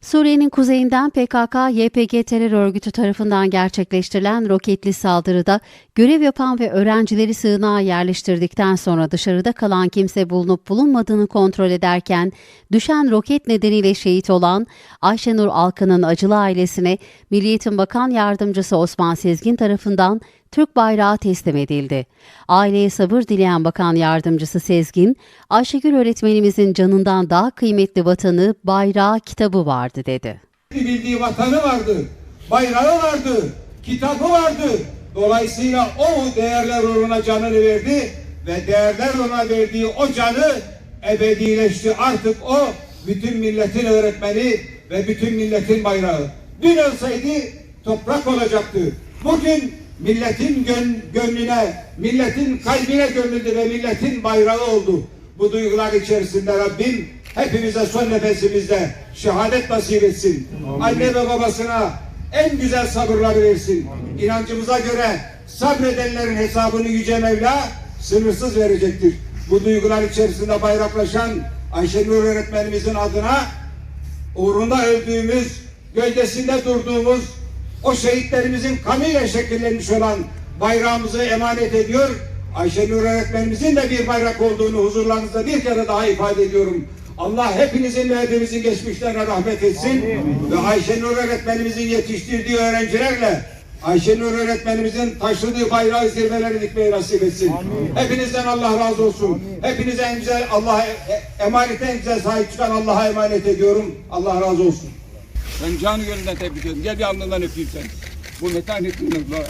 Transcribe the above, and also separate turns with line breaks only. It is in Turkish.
Suriye'nin kuzeyinden PKK-YPG terör örgütü tarafından gerçekleştirilen roketli saldırıda görev yapan ve öğrencileri sığınağa yerleştirdikten sonra dışarıda kalan kimse bulunup bulunmadığını kontrol ederken düşen roket nedeniyle şehit olan Ayşenur Alkan'ın acılı ailesine Milli Eğitim Bakan Yardımcısı Osman Sezgin tarafından Türk bayrağı teslim edildi. Aileye sabır dileyen Bakan Yardımcısı Sezgin, Ayşegül öğretmenimizin canından daha kıymetli vatanı, bayrağı, kitabı vardı dedi.
bildiği vatanı vardı, bayrağı vardı, kitabı vardı. Dolayısıyla o değerler uğruna canını verdi ve değerler uğruna verdiği o canı ebedileşti. Artık o bütün milletin öğretmeni ve bütün milletin bayrağı. Dün olsaydı toprak olacaktı. Bugün milletin gön- gönlüne, milletin kalbine gömüldü ve milletin bayrağı oldu. Bu duygular içerisinde Rabbim hepimize son nefesimizde şehadet nasip etsin. Anne ve babasına en güzel sabırları versin. İnancımıza göre sabredenlerin hesabını Yüce Mevla sınırsız verecektir. Bu duygular içerisinde bayraklaşan Ayşenur öğretmenimizin adına uğrunda öldüğümüz, gölgesinde durduğumuz o şehitlerimizin kanıyla şekillenmiş olan bayrağımızı emanet ediyor. Ayşenur öğretmenimizin de bir bayrak olduğunu huzurlarınızda bir kere daha ifade ediyorum. Allah hepinizin ve hepimizin geçmişlerine rahmet etsin. Ve Ayşenur öğretmenimizin yetiştirdiği öğrencilerle Ayşenur öğretmenimizin taşıdığı bayrağı zirveleri dikmeyi nasip etsin. Hepinizden Allah razı olsun. Hepinize en güzel Allah'a e- emanete en güzel sahip çıkan Allah'a emanet ediyorum. Allah razı olsun.
Ben canı gönülden tebrik ediyorum. Gel bir alnından öpeyim seni. Bu metanetinden dolayı.